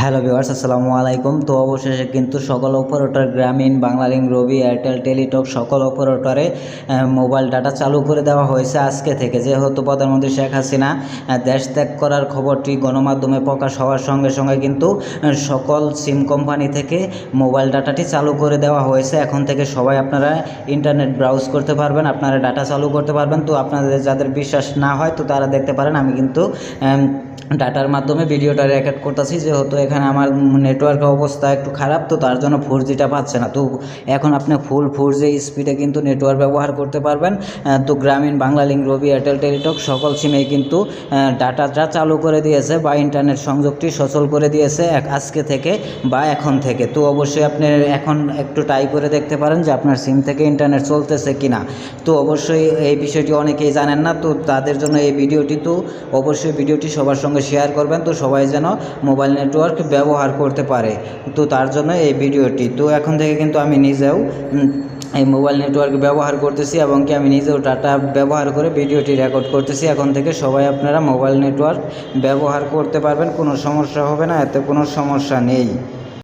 Hello viewers, আসসালামু আলাইকুম। তো অবশেষে কিন্তু সকল অপারেটর গ্রামীণ, বাংলালিংক, রবি, এয়ারটেল, টেলিটক সকল অপারেটরে মোবাইল ডাটা চালু করে দেওয়া হয়েছে আজকে থেকে। যেহেতু প্রধানমন্ত্রী শেখ হাসিনা দেশ ত্যাগ করার খবরটি গণমাধ্যমে প্রকাশ হওয়ার সঙ্গে সঙ্গে কিন্তু সকল সিম কোম্পানি থেকে মোবাইল ডাটাটি চালু করে দেওয়া হয়েছে। এখন থেকে সবাই আপনারা ইন্টারনেট ব্রাউজ করতে পারবেন, আপনারা ডাটা চালু করতে পারবেন। তো আপনাদের যাদের বিশ্বাস না হয়, তো তারা দেখতে পারেন। আমি কিন্তু ডাটার মাধ্যমে ভিডিওটা রেকর্ড করতেছি। যেহেতু এখানে আমার নেটওয়ার্কের অবস্থা একটু খারাপ তো, তার জন্য ফোর জিটা পাচ্ছে না। তো এখন আপনি ফুল ফোর জি স্পিডে কিন্তু নেটওয়ার্ক ব্যবহার করতে পারবেন। তো Grameen, Banglalink, Robi Airtel Teletalk সকল সিমেই কিন্তু ডাটাটা চালু করে দিয়েছে বা ইন্টারনেট সংযোগটি সচল করে দিয়েছে আজকে থেকে বা এখন থেকে। তো অবশ্যই আপনি এখন একটু ট্রাই করে দেখতে পারেন যে আপনার সিম থেকে ইন্টারনেট চলতেছে কিনা। তো অবশ্যই এই বিষয়টি অনেকেই জানেন না, তো তাদের জন্য এই ভিডিওটি তো অবশ্যই ভিডিওটি সবার সঙ্গে শেয়ার করবেন। তো সবাই যেন মোবাইল নেটওয়ার্ক ব্যবহার করতে পারে। তো তার জন্য এই ভিডিওটি। তো এখন থেকে কিন্তু আমি নিজেও এই মোবাইল নেটওয়ার্ক ব্যবহার করতেছি এবং কি আমি নিজেও ডাটা ব্যবহার করে ভিডিওটি রেকর্ড করতেছি। এখন থেকে সবাই আপনারা মোবাইল নেটওয়ার্ক ব্যবহার করতে পারবেন, কোনো সমস্যা হবে না, এতে কোনো সমস্যা নেই।